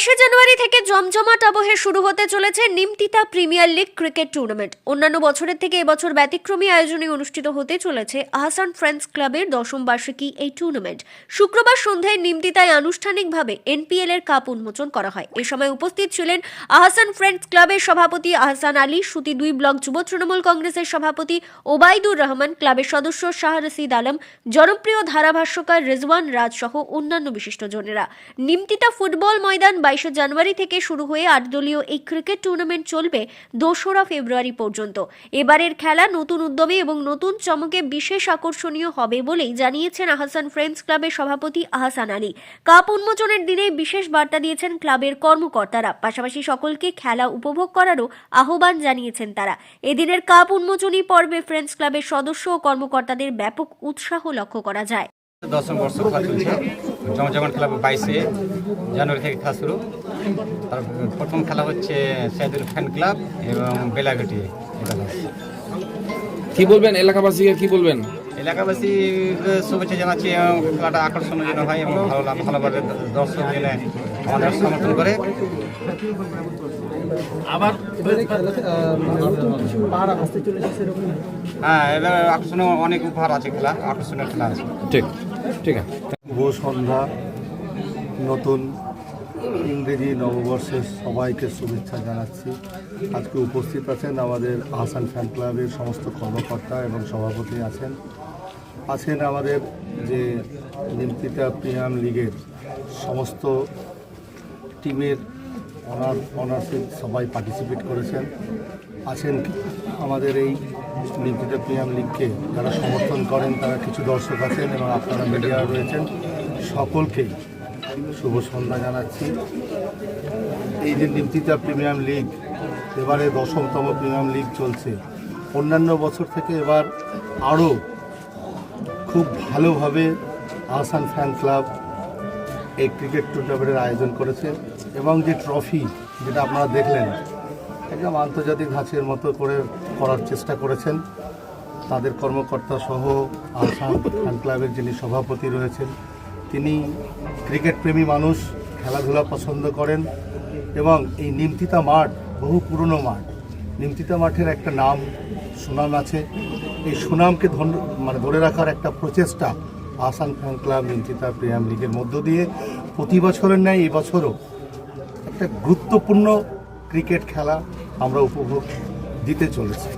বাইশে জানুয়ারি থেকে জমজমাট আবহে শুরু হতে চলেছে Nimtita premier league cricket tournament. অন্যান্য বছরের থেকে এবছর ব্যতিক্রমী আয়োজনে অনুষ্ঠিত হতে চলেছে আহসান ফ্রেন্ডস ক্লাবের দশম বার্ষিকী এই টুর্নামেন্ট। শুক্রবার সন্ধ্যায় নিমতিতায় আনুষ্ঠানিকভাবে এনপিএল এর কাপ উন্মোচন করা হয়। এ সময় উপস্থিত ছিলেন আহসান ফ্রেন্ডস ক্লাবের সভাপতি আহসান আলী, সুতি দুই ব্লক যুব তৃণমূল কংগ্রেসের সভাপতি ওবায়দুর রহমান, ক্লাবের সদস্য শাহ রশিদ আলম, জনপ্রিয় ধারাভাষ্যকার রেজওয়ান রাজ সহ অন্যান্য বিশিষ্টজনেরা নিমতিতা ফুটবল ময়দান বাইশে জানুয়ারি থেকে শুরু হয়ে আট দলীয় এই ক্রিকেট টুর্নামেন্ট চলবে দোসরা ফেব্রুয়ারি পর্যন্ত। এবারের খেলা নতুন উদ্যমে এবং নতুন চমকে বিশেষ আকর্ষণীয় হবে বলেই জানিয়েছেন আহসান ফ্রেন্ডস ক্লাবের সভাপতি আহসান আলী। কাপ উন্মোচনের দিনে বিশেষ বার্তা দিয়েছেন ক্লাবের কর্মকর্তারা। পাশাপাশি সকলকে খেলা উপভোগ করারও আহ্বান জানিয়েছেন তারা। এদিনের কাপ উন্মোচনী পর্বে ফ্রেন্ডস ক্লাবের সদস্য ও কর্মকর্তাদের ব্যাপক উৎসাহ লক্ষ্য করা যায়। দশম বর্ষ জমজমান খেলা বাইশে জানুয়ারি থেকে খেলা শুরু। তার প্রথম খেলা হচ্ছে সাইদুল ফ্যান ক্লাব এবং বেলাঘাটি কি বলবেন এলাকাবাসীকে কি বলবেন? এলাকাবাসী শুভেচ্ছা জানাচ্ছি এবং খেলাটা আকর্ষণীয় যেন হয় এবং ভালো লাভ ভালোভাবে দর্শক যেন আমাদের সমর্থন করে। আবার মানে হ্যাঁ এবার আকর্ষণীয় অনেক উপহার আছে খেলা আকর্ষণীয় খেলা আছে। ঠিক ঠিক আছে। শুভ সন্ধ্যা। নতুন ইংরেজি নববর্ষের সবাইকে শুভেচ্ছা জানাচ্ছি। আজকে উপস্থিত আছেন আমাদের আহসান ফ্যান ক্লাবের সমস্ত কর্মকর্তা এবং সভাপতি আছেন। আছেন আমাদের যে নিমতিতা প্রিয়াম লিগের সমস্ত টিমের অনার অনার্সিপ সবাই পার্টিসিপেট করেছেন। আছেন আমাদের এই নিমতিতা প্রিমিয়াম লিগকে যারা সমর্থন করেন, তারা কিছু দর্শক আছেন এবং আপনারা মিডিয়া রয়েছেন। সকলকে শুভ সন্ধ্যা জানাচ্ছি। এই যে নিমতিতা প্রিমিয়াম লিগ, এবারে দশমতম প্রিমিয়াম লিগ চলছে। অন্যান্য বছর থেকে এবার আরও খুব ভালোভাবে আহসান ফ্যান ক্লাব এই ক্রিকেট টুর্নামেন্টের আয়োজন করেছে এবং যে ট্রফি যেটা আপনারা দেখলেন, একদম আন্তর্জাতিক ধাঁচের মতো করে করার চেষ্টা করেছেন। তাদের কর্মকর্তা সহ আহসান ফ্যান ক্লাবের যিনি সভাপতি রয়েছেন, তিনি ক্রিকেট প্রেমী মানুষ, খেলাধুলা পছন্দ করেন এবং এই নিমতিতা মাঠ, বহু পুরনো মাঠ, নিমতিতা মাঠের একটা নাম, সুনাম আছে। এই সুনামকে মানে ধরে রাখার একটা প্রচেষ্টা Ahsan fan club Nimtita premier লীগের মধ্য দিয়ে প্রতি বছরের ন্যায় এবছরও একটা গুরুত্বপূর্ণ ক্রিকেট খেলা আমরা উপভোগ দিতে চলেছি।